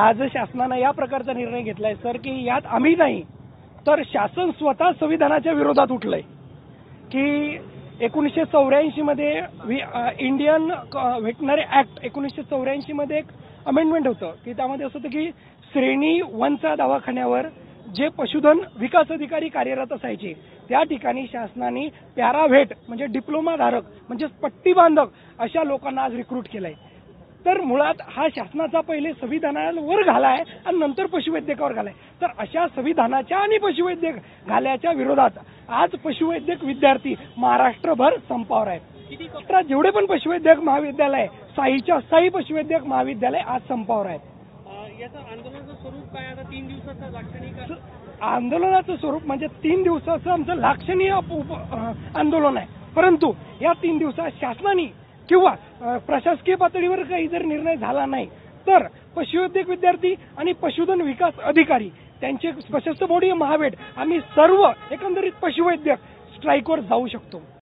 आज शासनानं या प्रकारचा निर्णय घेतलाय सर की यात आम्ही नाही तर शासन स्वतः संविधानाच्या विरोधात उठलंय. की एकोणीसशे चौऱ्याऐंशी मध्ये इंडियन व्हेटनरी ऍक्ट एकोणीसशे चौऱ्याऐंशी मध्ये एक अमेंडमेंट होतं की त्यामध्ये असं होतं की श्रेणी वनचा दवाखान्यावर जे पशुधन विकास अधिकारी कार्यरत असायचे त्या ठिकाणी शासनाने पॅराव्हेट म्हणजे डिप्लोमा धारक म्हणजे पट्टी बांधक अशा लोकांना आज रिक्रूट केलंय. तर मुळात हा शासनाचा पहिले संविधानावर घालाय आणि नंतर पशुवैद्यकावर घालाय. तर अशा संविधानाच्या आणि पशुवैद्यक घाल्याच्या विरोधात आज पशुवैद्यक विद्यार्थी महाराष्ट्रभर संपावर आहेत. महाराष्ट्रात जेवढे पण पशुवैद्यक महाविद्यालय आहे, साईच्या साई पशुवैद्यक महाविद्यालय आज संपावर आहेत. आंदोलनाचं स्वरूप काय? आता तीन दिवसाचं लाक्षणिक आंदोलनाचं स्वरूप म्हणजे तीन दिवसाचं आमचं लाक्षणीय आंदोलन आहे. परंतु या तीन दिवसात शासनाने किंवा प्रशासकीय पातळीवर काही जर निर्णय झाला नाही तर पशुवैद्यक विद्यार्थी आणि पशुधन विकास अधिकारी त्यांचे सशस्त्र बॉडी महावेट आम्ही सर्व एकंदरीत पशुवैद्यक स्ट्राईकवर जाऊ शकतो.